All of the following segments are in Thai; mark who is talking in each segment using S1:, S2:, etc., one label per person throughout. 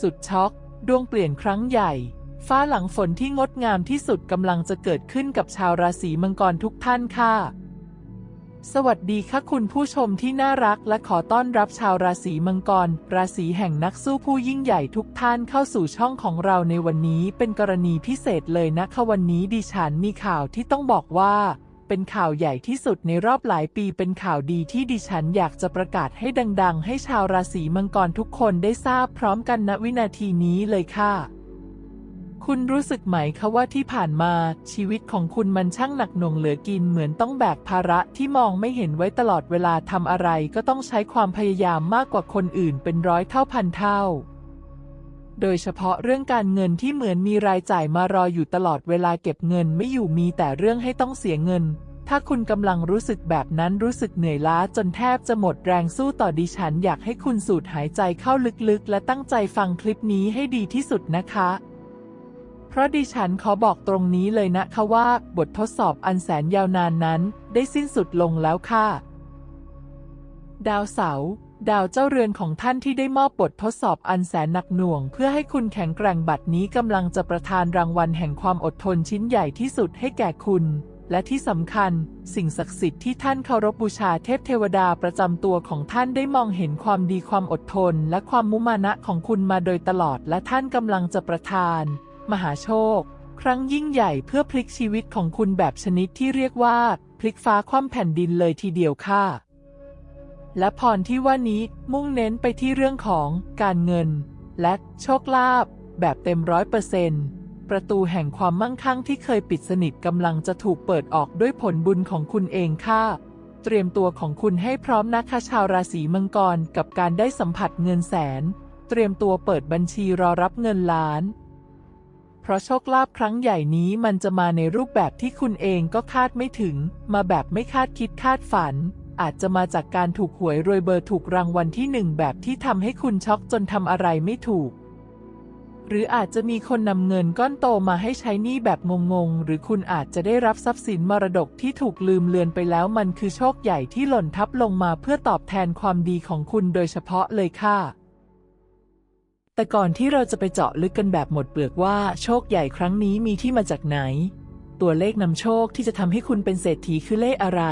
S1: สุดช็อก ดวงเปลี่ยนครั้งใหญ่ ฟ้าหลังฝนที่งดงามที่สุดกำลังจะเกิดขึ้นกับชาวราศีมังกรทุกท่านค่ะ สวัสดีค่ะคุณผู้ชมที่น่ารักและขอต้อนรับชาวราศีมังกร ราศีแห่งนักสู้ผู้ยิ่งใหญ่ทุกท่านเข้าสู่ช่องของเราในวันนี้เป็นกรณีพิเศษเลยนะคะวันนี้ดิฉันมีข่าวที่ต้องบอกว่า เป็นข่าวใหญ่ที่สุดในรอบหลายปีเป็นข่าวดีที่ดิฉันอยากจะประกาศให้ดัง ๆ ให้ชาวราศีมังกรทุกคนได้ทราบพร้อมกันณวินาทีนี้เลยค่ะ คุณรู้สึกไหมคะว่าที่ผ่านมาชีวิตของคุณมันช่างหนักหน่วงเหลือกินเหมือนต้องแบกภาระที่มองไม่เห็นไว้ตลอดเวลาทำอะไรก็ต้องใช้ความพยายามมากกว่าคนอื่นเป็นร้อยเท่าพันเท่า โดยเฉพาะเรื่องการเงินที่เหมือนมีรายจ่ายมารออยู่ตลอดเวลาเก็บเงินไม่อยู่มีแต่เรื่องให้ต้องเสียเงิน ถ้าคุณกำลังรู้สึกแบบนั้นรู้สึกเหนื่อยล้าจนแทบจะหมดแรงสู้ต่อดิฉันอยากให้คุณสูดหายใจเข้าลึกๆ และตั้งใจฟังคลิปนี้ให้ดีที่สุดนะคะ เพราะดิฉันขอบอกตรงนี้เลยนะคะว่า บททดสอบอันแสนยาวนานนั้น ได้สิ้นสุดลงแล้วค่ะ ดาวเสาร์ ดาวเจ้าเรือนของท่านที่ได้มอบบททดสอบอันแสนหนักหน่วง เพื่อให้คุณแข็งแกร่งบัดนี้กำลังจะประทานรางวัลแห่งความอดทนชิ้นใหญ่ที่สุดให้แก่คุณ และที่สำคัญ สิ่งศักดิ์สิทธิ์ที่ท่านเคารพบูชาเทพเทวดาประจำตัวของท่านได้มองเห็นความดีความอดทน และความมุมานะของคุณมาโดยตลอด และท่านกำลังจะประทาน มหาโชค ครั้งยิ่งใหญ่เพื่อพลิกชีวิตของคุณแบบชนิดที่เรียกว่า พลิกฟ้าคว่ำแผ่นดินเลยทีเดียวค่ะ และพรที่ว่านี้มุ่งเน้นไปที่เรื่องของการเงิน และโชคลาภแบบเต็มร้อยเปอร์เซนต์ประตูแห่งความมั่งคั่งที่เคยปิดสนิทกำลังจะถูกเปิดออกด้วยผลบุญของคุณเองค่ะ เตรียมตัวของคุณให้พร้อมนะคะชาวราศีมังกรกับการได้สัมผัสเงินแสน เตรียมตัวเปิดบัญชีรอรับเงินล้าน เพราะโชคลาภครั้งใหญ่นี้มันจะมาในรูปแบบที่คุณเองก็คาดไม่ถึง มาแบบไม่คาดคิดคาดฝัน อาจจะมาจากการถูกหวยรวยเบอร์ถูกรางวัลที่หนึ่งแบบที่ทำให้คุณช็อกจนทำอะไรไม่ถูก หรืออาจจะมีคนนำเงินก้อนโตมาให้ใช้หนี้แบบงงๆ หรือคุณอาจจะได้รับทรัพย์สินมรดกที่ถูกลืมเลือนไปแล้วมันคือโชคใหญ่ที่หล่นทับลงมาเพื่อตอบแทนความดีของคุณโดยเฉพาะเลยค่ะแต่ก่อนที่เราจะไปเจาะลึกกันแบบหมดเปลือกว่าโชคใหญ่ครั้งนี้มีที่มาจากไหน ตัวเลขนำโชคที่จะทำให้คุณเป็นเศรษฐีคือเลขอะไร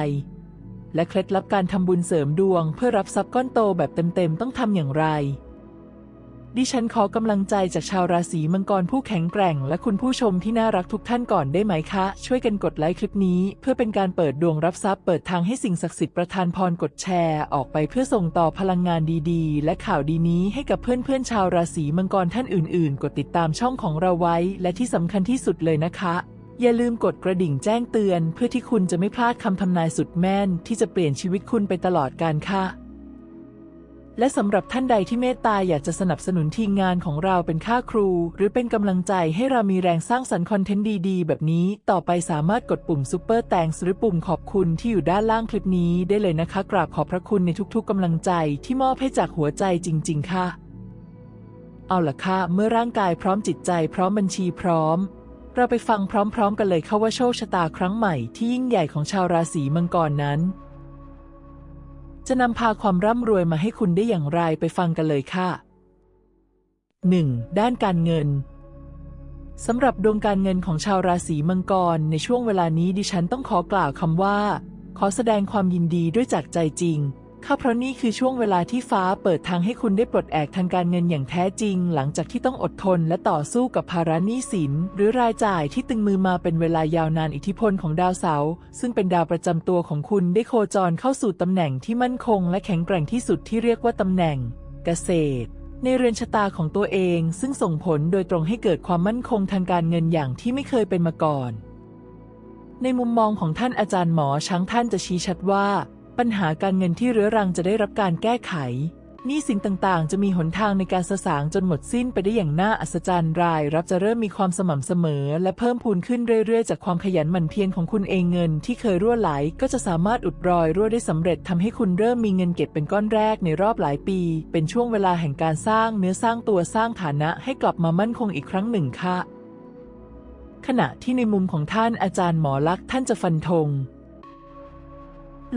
S1: และเคล็ดลับการทำบุญเสริมดวง เพื่อรับทรัพย์ก้อนโตแบบเต็มๆ ต้องทำอย่างไร ดิฉันขอกำลังใจจากชาวราศีมังกรผู้แข็งแกร่ง และคุณผู้ชมที่น่ารักทุกท่านก่อนได้ไหมคะ ช่วยกันกดไลค์คลิปนี้ เพื่อเป็นการเปิดดวงรับทรัพย์เปิดทางให้สิ่งศักดิ์สิทธิ์ประทานพรกดแชร์ ออกไปเพื่อส่งต่อพลังงานดีๆ และข่าวดีนี้ให้กับเพื่อนๆชาวราศีมังกรท่านอื่น ๆ กดติดตามช่องของเราไว้ และที่สำคัญที่สุดเลยนะคะ อย่าลืมกดกระดิ่งแจ้งเตือน เพื่อที่คุณจะไม่พลาดคำทำนายสุดแม่น ที่จะเปลี่ยนชีวิตคุณไปตลอดกาลค่ะ และสำหรับท่านใดที่เมตตาอยากจะสนับสนุนทีมงานของเราเป็นค่าครู หรือเป็นกำลังใจให้เรามีแรงสร้างสรรค์คอนเทนต์ดีๆ แบบนี้ ต่อไปสามารถกดปุ่มซุปเปอร์แตงหรือปุ่มขอบคุณที่อยู่ด้านล่างคลิปนี้ได้เลยนะคะ กราบขอบพระคุณในทุกๆกำลังใจที่มอบให้จากหัวใจจริง ๆ ค่ะ เอาล่ะค่ะ เมื่อร่างกายพร้อมจิตใจพร้อมบัญชีพร้อม เราไปฟังพร้อม ๆ กันเลยค่ะว่าโชคชะตาครั้งใหม่ที่ยิ่งใหญ่ของชาวราศีมังกรนั้น จะนำพาความร่ำรวยมาให้คุณได้อย่างไรไปฟังกันเลยค่ะ 1. ด้านการเงินสำหรับดวงการเงินของชาวราศีมังกร ในช่วงเวลานี้ดิฉันต้องขอกล่าวคำว่า ขอแสดงความยินดีด้วยจากใจจริง ค่ะเพราะนี่คือช่วงเวลาที่ฟ้าเปิดทางให้คุณได้ปลดแอกทางการเงินอย่างแท้จริง หลังจากที่ต้องอดทนและต่อสู้กับภาระหนี้สิน หรือรายจ่ายที่ตึงมือมาเป็นเวลายาวนานอิทธิพลของดาวเสาร์ซึ่งเป็นดาวประจำตัวของคุณได้โคจรเข้าสู่ตำแหน่งที่มั่นคง และแข็งแกร่งที่สุดที่เรียกว่าตำแหน่ง เกษตร ในเรือนชะตาของตัวเอง ซึ่งส่งผลโดยตรงให้เกิดความมั่นคงทางการเงินอย่างที่ไม่เคยเป็นมาก่อน ในมุมมองของท่านอาจารย์หมอช้างท่านจะชี้ชัดว่า ปัญหาการเงินที่เรื้อรังจะได้รับการแก้ไขหนี้สินต่างๆ จะมีหนทางในการสสางจนหมดสิ้นไปได้อย่างน่าอัศจรรย์ราย รับจะเริ่มมีความสม่ำเสมอ และเพิ่มพูนขึ้นเรื่อยๆ จากความขยันหมั่นเพียรของคุณเองเงินที่เคยรั่วไหล ก็จะสามารถอุดรอยรั่วได้สำเร็จทำให้คุณเริ่มมีเงินเก็บเป็นก้อนแรกในรอบหลายปี เป็นช่วงเวลาแห่งการสร้างเนื้อสร้างตัวสร้างฐานะให้กลับมามั่นคงอีกครั้งหนึ่งค่ะ ขณะที่ในมุมของท่านอาจารย์หมอลักษณ์ท่านจะฟันธง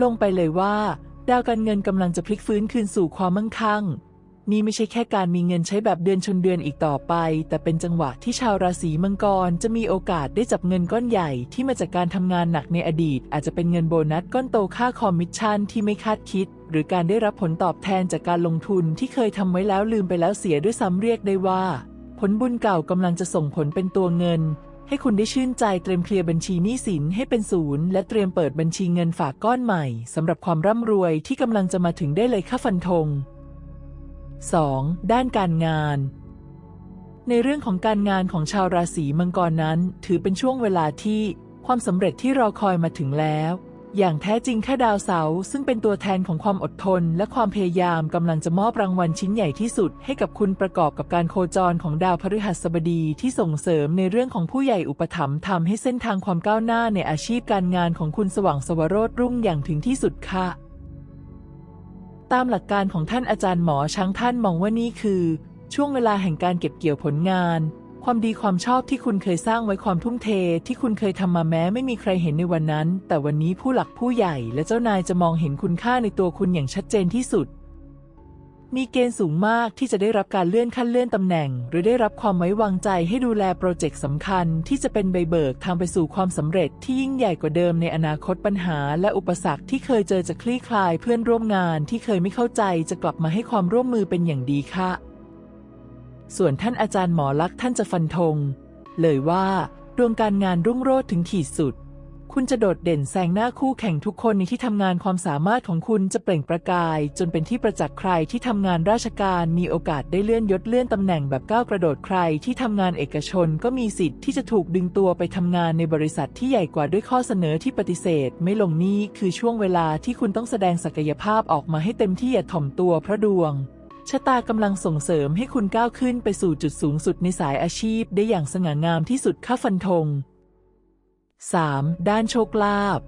S1: ลงไปเลยว่า ดาวการเงินกำลังจะพลิกฟื้นคืนสู่ความมั่งคั่ง นี่ไม่ใช่แค่การมีเงินใช้แบบเดือนชนเดือนอีกต่อไป แต่เป็นจังหวะที่ชาวราศีมังกรจะมีโอกาสได้จับเงินก้อนใหญ่ที่มาจากการทำงานหนักในอดีต อาจจะเป็นเงินโบนัสก้อนโตค่าคอมมิชชั่นที่ไม่คาดคิด หรือการได้รับผลตอบแทนจากการลงทุนที่เคยทำไว้แล้วลืมไปแล้วเสียด้วยซ้ำเรียกได้ว่า ผลบุญเก่ากำลังจะส่งผลเป็นตัวเงิน ให้คุณได้ชื่นใจเตรียมเคลียร์บัญชีหนี้สินให้เป็นศูนย์และเตรียมเปิดบัญชีเงินฝากก้อนใหม่สำหรับความร่ำรวยที่กำลังจะมาถึงได้เลยค่าฟันธง 2. ด้านการงาน ในเรื่องของการงานของชาวราศีมังกรนั้น ถือเป็นช่วงเวลาที่ความสำเร็จที่รอคอยมาถึงแล้ว อย่างแท้จริงแค่ดาวเสาร์ซึ่งเป็นตัวแทนของความอดทน และความพยายามกำลังจะมอบรางวัลชิ้นใหญ่ที่สุด ให้กับคุณประกอบกับการโคจรของดาวพฤหัสบดีที่ส่งเสริมในเรื่องของผู้ใหญ่อุปถัมภ์ทำให้เส้นทางความก้าวหน้าในอาชีพการงานของคุณสว่างสวรสรุ่งอย่างถึงที่สุดค่ะ ตามหลักการของท่านอาจารย์หมอช้างท่านมองว่านี่คือ ช่วงเวลาแห่งการเก็บเกี่ยวผลงาน ความดีความชอบที่คุณเคยสร้างไว้ความทุ่มเทที่คุณเคยทำมาแม้ไม่มีใครเห็นในวันนั้น แต่วันนี้ผู้หลักผู้ใหญ่และเจ้านายจะมองเห็นคุณค่าในตัวคุณอย่างชัดเจนที่สุด มีเกณฑ์สูงมากที่จะได้รับการเลื่อนขั้นเลื่อนตำแหน่ง หรือได้รับความไว้วางใจให้ดูแลโปรเจกต์สำคัญ ที่จะเป็นใบเบิกทางไปสู่ความสำเร็จที่ยิ่งใหญ่กว่าเดิมในอนาคตปัญหา และอุปสรรคที่เคยเจอจะคลี่คลายเพื่อนร่วมงานที่เคยไม่เข้าใจจะกลับมาให้ความร่วมมือเป็นอย่างดีค่ะ ส่วนท่านอาจารย์หมอลักษณ์ท่านจะฟันธง เลยว่าดวงการงานรุ่งโรจน์ถึงขีดสุด คุณจะโดดเด่นแซงหน้าคู่แข่งทุกคนในที่ทำงานความสามารถของคุณจะเปล่งประกาย จนเป็นที่ประจักษ์ใครที่ทำงานราชการมีโอกาสได้เลื่อนยศเลื่อนตำแหน่งแบบก้าวกระโดดใครที่ทำงานเอกชนก็มีสิทธิ์ที่จะถูกดึงตัวไปทำงานในบริษัทที่ใหญ่กว่าด้วยข้อเสนอที่ปฏิเสธ ไม่ลงนี่คือช่วงเวลาที่คุณต้องแสดงศักยภาพออกมาให้เต็มที่อย่าถ่อมตัวเพราะดวง ชะตากำลังส่งเสริมให้คุณก้าวขึ้นไปสู่จุดสูงสุดในสายอาชีพได้อย่างสง่างามที่สุดค่าฟันธง 3. ด้านโชคลาภ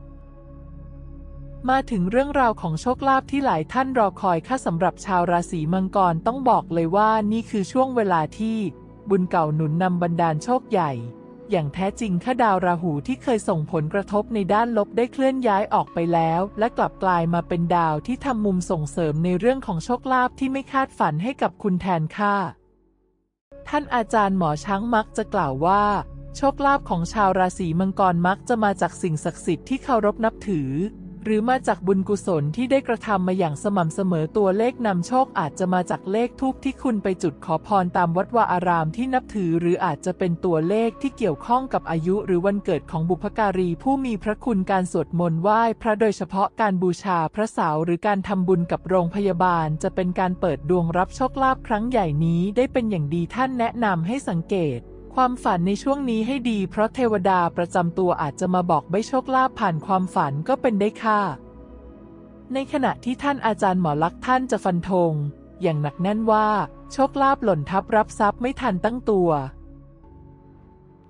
S1: มาถึงเรื่องราวของโชคลาภที่หลายท่านรอคอยค่าสำหรับชาวราศีมังกรต้องบอกเลยว่านี่คือช่วงเวลาที่บุญเก่าหนุนนำบันดาลโชคใหญ่ อย่างแท้จริงข้าดาวราหูที่เคยส่งผลกระทบในด้านลบได้เคลื่อนย้ายออกไปแล้ว และกลับกลายมาเป็นดาวที่ทำมุมส่งเสริมในเรื่องของโชคลาภที่ไม่คาดฝันให้กับคุณแทนค่ะ ท่านอาจารย์หมอช้างมักจะกล่าวว่า โชคลาภของชาวราศีมังกรมักจะมาจากสิ่งศักดิ์สิทธิ์ที่เคารพนับถือ หรือมาจากบุญกุศลที่ได้กระทำมาอย่างสม่ำเสมอตัวเลขนำโชคอาจจะมาจากเลขทูปที่คุณไปจุดขอพรตามวัดวาอารามที่นับถือ หรืออาจจะเป็นตัวเลขที่เกี่ยวข้องกับอายุ หรือวันเกิดของบุพการี ผู้มีพระคุณการสวดมนต์ไหว้พระโดยเฉพาะการบูชาพระเสาหรือการทำบุญกับโรงพยาบาล จะเป็นการเปิดดวงรับโชคลาภครั้งใหญ่นี้ได้เป็นอย่างดีท่านแนะนำให้สังเกต ความฝันในช่วงนี้ให้ดี เพราะเทวดาประจำตัวอาจจะมาบอกใบโชคลาภผ่านความฝันก็เป็นได้ค่ะ ในขณะที่ท่านอาจารย์หมอลักษณ์ท่านจะฟันธง อย่างหนักแน่นว่า โชคลาภหล่นทับรับทรัพย์ไม่ทันตั้งตัว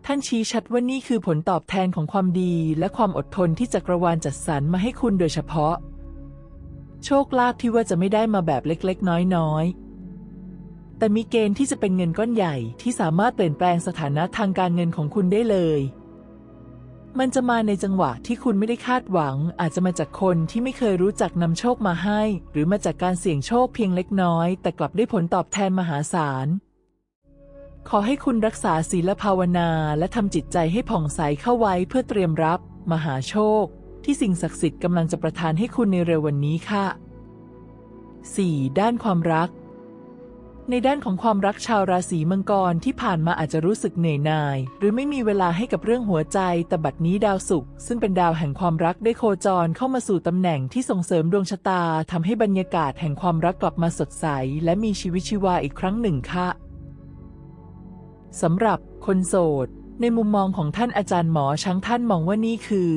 S1: ท่านชี้ชัดว่านี่คือผลตอบแทนของความดีและความอดทนที่จักรวาลจัดสรรมาให้คุณโดยเฉพาะ โชคลาภที่ว่าจะไม่ได้มาแบบเล็กๆ น้อยๆ แต่มีเกณฑ์ที่จะเป็นเงินก้อนใหญ่ที่สามารถเปลี่ยนแปลงสถานะทางการเงินของคุณได้เลย มันจะมาในจังหวะที่คุณไม่ได้คาดหวัง อาจจะมาจากคนที่ไม่เคยรู้จักนำโชคมาให้ หรือมาจากการเสี่ยงโชคเพียงเล็กน้อย แต่กลับได้ผลตอบแทนมหาศาล ขอให้คุณรักษาศีลภาวนา และทำจิตใจให้ผ่องใสเข้าไว้เพื่อเตรียมรับ มหาโชค ที่สิ่งศักดิ์สิทธิ์กำลังจะประทานให้คุณในเร็ววันนี้ค่ะ 4. ด้านความรัก ในด้านของความรักชาวราศีมังกรที่ผ่านมาอาจจะรู้สึกเหนื่อยหน่าย หรือไม่มีเวลาให้กับเรื่องหัวใจ แต่บัดนี้ดาวศุกร์ซึ่งเป็นดาวแห่งความรักได้โคจรเข้ามาสู่ตำแหน่งที่ส่งเสริมดวงชะตาทำให้บรรยากาศแห่งความรักกลับมาสดใส และมีชีวิตชีวาอีกครั้งหนึ่งค่ะสำหรับคนโสด ในมุมมองของท่านอาจารย์หมอช้างท่านมองว่านี่คือ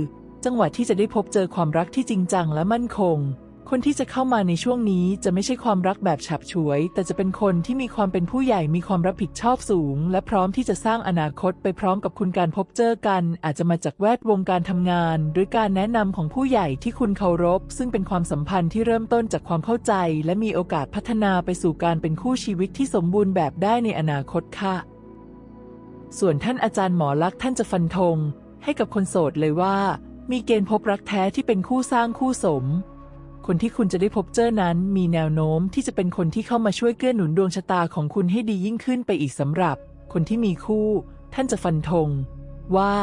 S1: จังหวะที่จะได้พบเจอความรักที่จริงจังและมั่นคง คนที่จะเข้ามาในช่วงนี้จะไม่ใช่ความรักแบบฉับฉวย แต่จะเป็นคนที่มีความเป็นผู้ใหญ่มีความรับผิดชอบสูง และพร้อมที่จะสร้างอนาคตไปพร้อมกับคุณการพบเจอกัน อาจจะมาจากแวดวงการทำงาน หรือการแนะนำของผู้ใหญ่ที่คุณเคารพ ซึ่งเป็นความสัมพันธ์ที่เริ่มต้นจากความเข้าใจ และมีโอกาสพัฒนาไปสู่การเป็นคู่ชีวิตที่สมบูรณ์แบบได้ในอนาคตค่ะ ส่วนท่านอาจารย์หมอลักษ์ท่านจะฟันธง ให้กับคนโสดเลยว่า มีเกณฑ์พบรักแท้ที่เป็นคู่สร้างคู่สม คนที่คุณจะได้พบเจอนั้นมีแนวโน้มที่จะเป็นคนที่เข้ามาช่วยเกื้อหนุนดวงชะตาของคุณให้ดียิ่งขึ้นไปอีกสำหรับ คนที่มีคู่ ท่านจะฟันธง ว่า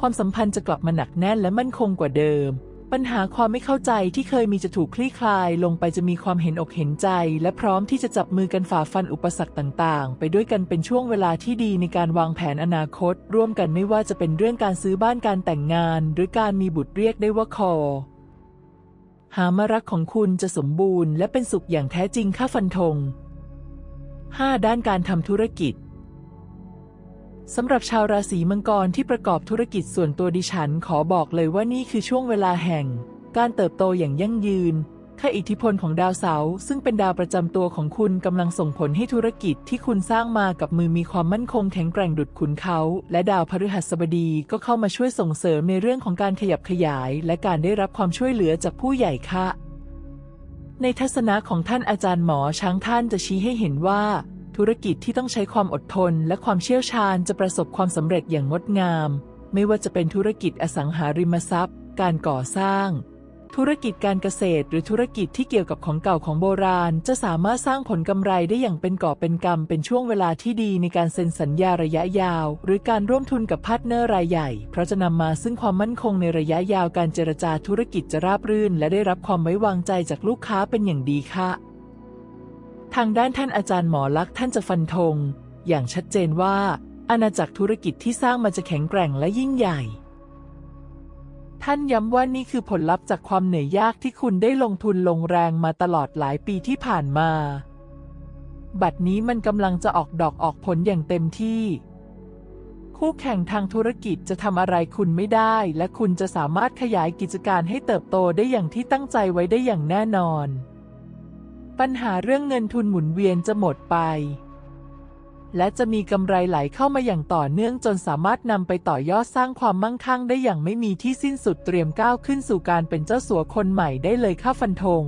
S1: ความสัมพันธ์จะกลับมาหนักแน่นและมั่นคงกว่าเดิม ปัญหาความไม่เข้าใจที่เคยมีจะถูกคลี่คลาย ลงไปจะมีความเห็นอกเห็นใจ และพร้อมที่จะจับมือกันฝ่าฟันอุปสรรคต่างๆ ไปด้วยกันเป็นช่วงเวลาที่ดีในการวางแผนอนาคต ร่วมกันไม่ว่าจะเป็นเรื่องการซื้อบ้านการแต่งงาน หรือการมีบุตรเรียกได้ว่าคอ หามารักของคุณจะสมบูรณ์และเป็นสุขอย่างแท้จริงค่าฟันธง 5. ด้านการทำธุรกิจสำหรับชาวราศีมังกรที่ประกอบธุรกิจส่วนตัวดิฉันขอบอกเลยว่านี่คือช่วงเวลาแห่ง การเติบโตอย่างยั่งยืน ค่าอิทธิพลของดาวเสาร์ซึ่งเป็นดาวประจำตัวของคุณกำลังส่งผลให้ธุรกิจที่คุณสร้างมากับมือมีความมั่นคงแข็งแกร่งดุดขุนเขา และดาวพฤหัสบดีก็เข้ามาช่วยส่งเสริมในเรื่องของการขยับขยาย และการได้รับความช่วยเหลือจากผู้ใหญ่ค่ะ ในทัศนะของท่านอาจารย์หมอช้างท่านจะชี้ให้เห็นว่า ธุรกิจที่ต้องใช้ความอดทน และความเชี่ยวชาญจะประสบความสำเร็จอย่างงดงาม ไม่ว่าจะเป็นธุรกิจอสังหาริมทรัพย์ การก่อสร้าง ธุรกิจการเกษตร หรือธุรกิจที่เกี่ยวกับของเก่าของโบราณ จะสามารถสร้างผลกำไรได้อย่างเป็นก่อเป็นกำเป็นช่วงเวลาที่ดีในการเซ็นสัญญาระยะยาว หรือการร่วมทุนกับพาร์ทเนอร์รายใหญ่ เพราะจะนำมาซึ่งความมั่นคงในระยะยาวการเจรจาธุรกิจจะราบรื่น และได้รับความไว้วางใจจากลูกค้าเป็นอย่างดีค่ะ ทางด้านท่านอาจารย์หมอลักษณ์ท่านจะฟันธง อย่างชัดเจนว่า อาณาจักรธุรกิจที่สร้างมาจะแข็งแกร่งและยิ่งใหญ่ ท่านย้ำว่านี่คือผลลัพธ์จากความเหนื่อยยากที่คุณได้ลงทุนลงแรงมาตลอดหลายปีที่ผ่านมา บัดนี้มันกำลังจะออกดอกออกผลอย่างเต็มที่ คู่แข่งทางธุรกิจจะทำอะไรคุณไม่ได้ และคุณจะสามารถขยายกิจการให้เติบโตได้อย่างที่ตั้งใจไว้ได้อย่างแน่นอน ปัญหาเรื่องเงินทุนหมุนเวียนจะหมดไป และจะมีกำไรไหลเข้ามาอย่างต่อเนื่องจนสามารถนำไปต่อยอดสร้างความมั่งคั่งได้อย่างไม่มีที่สิ้นสุดเตรียมก้าวขึ้นสู่การเป็นเจ้าสัวคนใหม่ได้เลยค่าฟันธง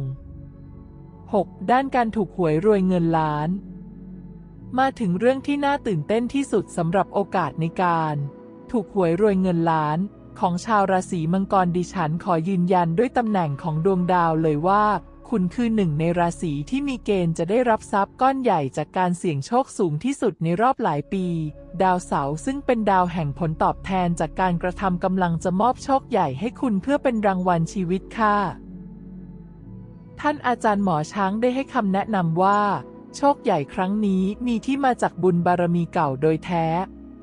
S1: 6. ด้านการถูกหวยรวยเงินล้าน มาถึงเรื่องที่น่าตื่นเต้นที่สุดสำหรับโอกาสในการ ถูกหวยรวยเงินล้าน ของชาวราศีมังกรดิฉันขอยืนยันด้วยตำแหน่งของดวงดาวเลยว่า คุณคือหนึ่งในราศีที่มีเกณฑ์จะได้รับทรัพย์ก้อนใหญ่จากการเสี่ยงโชคสูงที่สุดในรอบหลายปี ดาวเสาร์ซึ่งเป็นดาวแห่งผลตอบแทนจากการกระทำกำลังจะมอบโชคใหญ่ให้คุณเพื่อเป็นรางวัลชีวิตค่ะ ท่านอาจารย์หมอช้างได้ให้คำแนะนำว่า โชคใหญ่ครั้งนี้มีที่มาจากบุญบารมีเก่าโดยแท้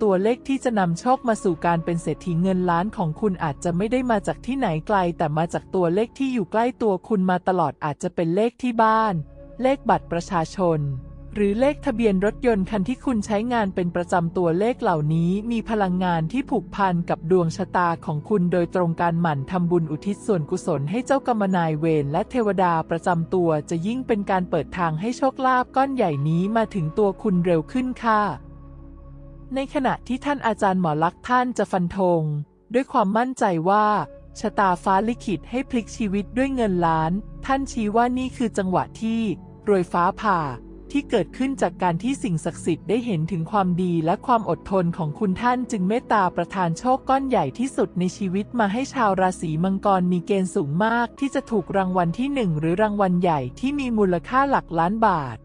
S1: ตัวเลขที่จะนำโชคมาสู่การเป็นเศรษฐีเงินล้านของคุณอาจจะไม่ได้มาจากที่ไหนไกล แต่มาจากตัวเลขที่อยู่ใกล้ตัวคุณมาตลอดอาจจะเป็นเลขที่บ้าน เลขบัตรประชาชน หรือเลขทะเบียนรถยนต์คันที่คุณใช้งานเป็นประจำตัวเลขเหล่านี้มีพลังงานที่ผูกพันกับดวงชะตาของคุณโดยตรงการหมั่นทำบุญอุทิศส่วนกุศลให้เจ้ากรรมนายเวรและเทวดาประจำตัวจะยิ่งเป็นการเปิดทางให้โชคลาภก้อนใหญ่นี้มาถึงตัวคุณเร็วขึ้นค่ะ ในขณะที่ท่านอาจารย์หมอลักษ์ท่านจะฟันธง ด้วยความมั่นใจว่า ชะตาฟ้าลิขิตให้พลิกชีวิตด้วยเงินล้าน ท่านชี้ว่านี่คือจังหวะที่รวยฟ้าผ่าที่เกิดขึ้นจากการที่สิ่งศักดิ์สิทธิ์ได้เห็นถึงความดีและความอดทนของคุณท่านจึงเมตตาประทานโชคก้อนใหญ่ที่สุดในชีวิตมาให้ชาวราศีมังกรมีเกณฑ์สูงมากที่จะถูกรางวัลที่หนึ่งหรือรางวัลใหญ่ที่มีมูลค่าหลักล้านบาท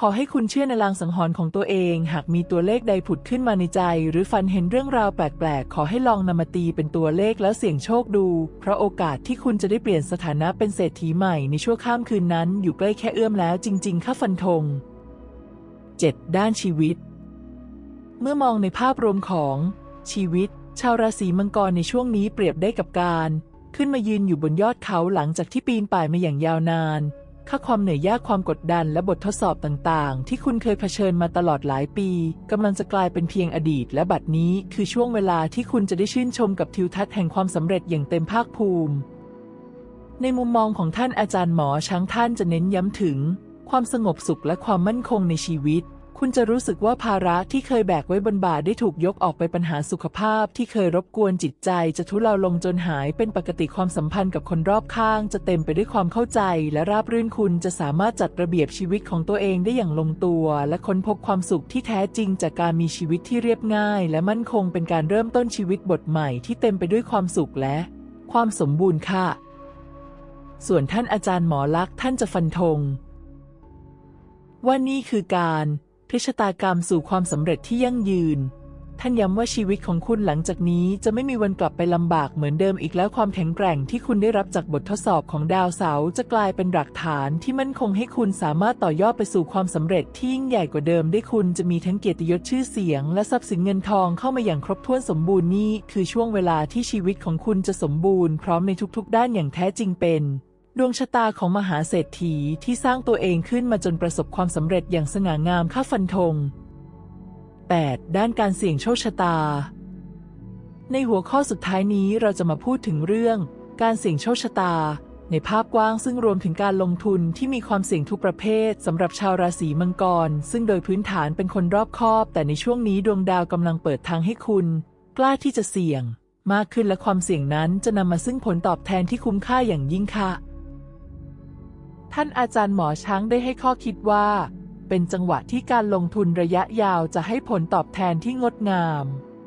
S1: ขอให้คุณเชื่อในลางสังหรณ์ของตัวเอง หากมีตัวเลขใดผุดขึ้นมาในใจ หรือฝันเห็นเรื่องราวแปลกๆ ขอให้ลองนำมาตีเป็นตัวเลขแล้วเสี่ยงโชคดู เพราะโอกาสที่คุณจะได้เปลี่ยนสถานะเป็นเศรษฐีใหม่ในชั่วข้ามคืนนั้น อยู่ใกล้แค่เอื้อมแล้วจริงๆ ค่าฟันธง 7. ด้านชีวิต เมื่อมองในภาพรวมของชีวิต ชาวราศีมังกรในช่วงนี้เปรียบได้กับการ ขึ้นมายืนอยู่บนยอดเขาหลังจากที่ปีนป่ายมาอย่างยาวนาน ค่าความเหนื่อยยากความกดดันและบททดสอบต่างๆ ที่คุณเคยเผชิญมาตลอดหลายปีกำลังจะกลายเป็นเพียงอดีต และบัดนี้คือช่วงเวลาที่คุณจะได้ชื่นชมกับทิวทัศน์แห่งความสำเร็จอย่างเต็มภาคภูมิ ในมุมมองของท่านอาจารย์หมอช้างท่านจะเน้นย้ำถึง ความสงบสุขและความมั่นคงในชีวิต คุณจะรู้สึกว่าภาระที่เคยแบกไว้บนบ่าได้ถูกยกออกไปปัญหาสุขภาพ ที่เคยรบกวนจิตใจ จะทุเลาลงจนหายเป็นปกติความสัมพันธ์กับคนรอบข้าง จะเต็มไปด้วยความเข้าใจ และราบรื่นคุณจะสามารถจัดระเบียบชีวิตของตัวเองได้อย่างลงตัว และค้นพบความสุขที่แท้จริง จากการมีชีวิตที่เรียบง่าย และมั่นคงเป็นการเริ่มต้นชีวิตบทใหม่ที่เต็มไปด้วยความสุขและ ความสมบูรณ์ค่ะ ส่วนท่านอาจารย์หมอลักษณ์ท่านจะฟันธงว่านี่คือการ พลิกชะตากรรมสู่ความสำเร็จที่ยั่งยืน ท่านย้ำว่าชีวิตของคุณหลังจากนี้จะไม่มีวันกลับไปลำบากเหมือนเดิมอีกแล้วความแข็งแกร่งที่คุณได้รับจากบททดสอบของดาวเสาร์จะกลายเป็นหลักฐานที่มั่นคงให้คุณสามารถต่อยอดไปสู่ความสำเร็จที่ยิ่งใหญ่กว่าเดิมได้คุณจะมีทั้งเกียรติยศชื่อเสียง และทรัพย์สินเงินทองเข้ามาอย่างครบถ้วนสมบูรณ์นี่คือช่วงเวลาที่ชีวิตของคุณจะสมบูรณ์พร้อมในทุกๆ ด้านอย่างแท้จริงเป็น ดวงชะตาของมหาเศรษฐีที่สร้างตัวเองขึ้นมาจนประสบความสำเร็จอย่างสง่างามข้าฟันธง 8. ด้านการเสี่ยงโชคชะตา ในหัวข้อสุดท้ายนี้เราจะมาพูดถึงเรื่อง การเสี่ยงโชคชะตา ในภาพกว้างซึ่งรวมถึงการลงทุนที่มีความเสี่ยงทุกประเภทสำหรับชาวราศีมังกร ซึ่งโดยพื้นฐานเป็นคนรอบคอบ แต่ในช่วงนี้ดวงดาวกำลังเปิดทางให้คุณ กล้าที่จะเสี่ยง มากขึ้นและความเสี่ยงนั้นจะนำมาซึ่งผลตอบแทนที่คุ้มค่าอย่างยิ่งค่ะ ท่านอาจารย์หมอช้างได้ให้ข้อคิดว่า เป็นจังหวะที่การลงทุนระยะยาวจะให้ผลตอบแทนที่งดงาม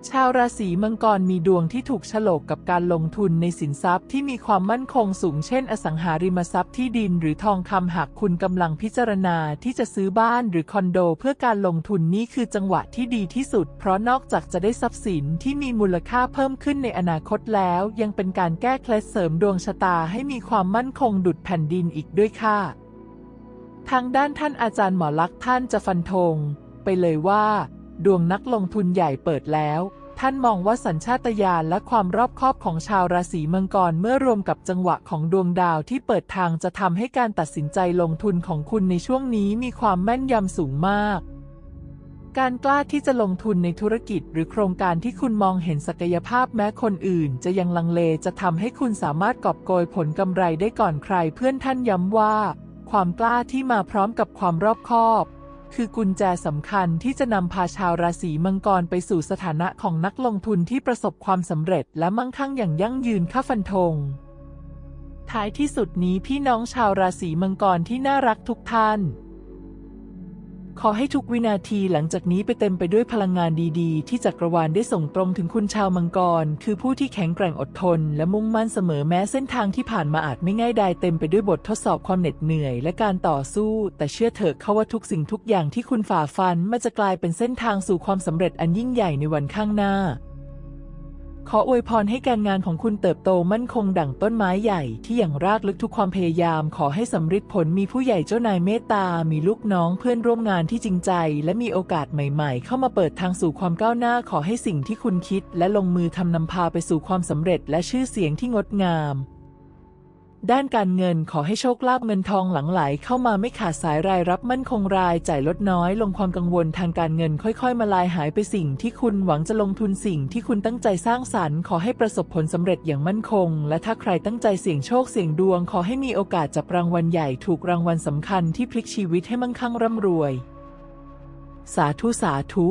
S1: ชาวราศีมังกรมีดวงที่ถูกฉลกกับการลงทุนในสินทรัพย์ที่มีความมั่นคงสูงเช่น อสังหาริมทรัพย์ที่ดินหรือทองคำหากคุณกำลังพิจารณาที่จะซื้อบ้านหรือคอนโดเพื่อการลงทุนนี้คือจังหวะที่ดีที่สุด เพราะนอกจากจะได้ทรัพย์สินที่มีมูลค่าเพิ่มขึ้นในอนาคตแล้ว ยังเป็นการแก้เคล็ดเสริมดวงชะตาให้มีความมั่นคงดุดแผ่นดินอีกด้วยค่ะทางด้านท่านอาจารย์หมอลักษณ์ท่านจะฟันธงไปเลยว่า ดวงนักลงทุนใหญ่เปิดแล้ว ท่านมองว่าสัญชาตญาณและความรอบคอบของชาวราศีมังกรเมื่อรวมกับจังหวะของดวงดาวที่เปิดทางจะทำให้การตัดสินใจลงทุนของคุณในช่วงนี้มีความแม่นยำสูงมาก การกล้าที่จะลงทุนในธุรกิจหรือโครงการที่คุณมองเห็นศักยภาพแม้คนอื่น จะยังลังเลจะทำให้คุณสามารถกอบโกยผลกำไรได้ก่อนใครเพื่อนท่านย้ำว่า ความกล้าที่มาพร้อมกับความรอบคอบ คือกุญแจสำคัญที่จะนำพาชาวราศีมังกรไปสู่สถานะของนักลงทุนที่ประสบความสำเร็จและมั่งคั่งอย่างยั่งยืนข้าฟันธง ท้ายที่สุดนี้พี่น้องชาวราศีมังกรที่น่ารักทุกท่าน ขอให้ทุกวินาทีหลังจากนี้ไปเต็มไปด้วยพลังงานดีๆ ที่จักรวาลได้ส่งตรงถึงคุณชาวมังกร คือผู้ที่แข็งแกร่งอดทน และมุ่งมั่นเสมอแม้เส้นทางที่ผ่านมาอาจไม่ง่ายดายเต็มไปด้วยบททดสอบความเหน็ดเหนื่อย และการต่อสู้ แต่เชื่อเถอะเขาว่าทุกสิ่งทุกอย่างที่คุณฝ่าฟันมันจะกลายเป็นเส้นทางสู่ความสำเร็จอันยิ่งใหญ่ในวันข้างหน้า ขออวยพรให้การงานของคุณเติบโตมั่นคงดั่งต้นไม้ใหญ่ที่อย่างรากลึกทุกความพยายาม ขอให้สำเร็จผลมีผู้ใหญ่เจ้านายเมตตา มีลูกน้องเพื่อนร่วมงานที่จริงใจ และมีโอกาสใหม่ ๆ เข้ามาเปิดทางสู่ความก้าวหน้า ขอให้สิ่งที่คุณคิด และลงมือทำนำพาไปสู่ความสำเร็จและชื่อเสียงที่งดงาม ด้านการเงินขอให้โชคลาภเงินทองหลังไหลเข้ามาไม่ขาดสายรายรับมั่นคงรายจ่ายลดน้อยลงความกังวลทางการเงินค่อยๆ มาลายหายไปสิ่งที่คุณหวังจะลงทุนสิ่งที่คุณตั้งใจสร้างสรรค์ ขอให้ประสบผลสำเร็จอย่างมั่นคง และถ้าใครตั้งใจเสี่ยงโชคเสี่ยงดวง ขอให้มีโอกาสจับรางวัลใหญ่ถูกรางวัลสำคัญที่พลิกชีวิตให้มั่งคั่งร่ำรวย สาธุสาธุ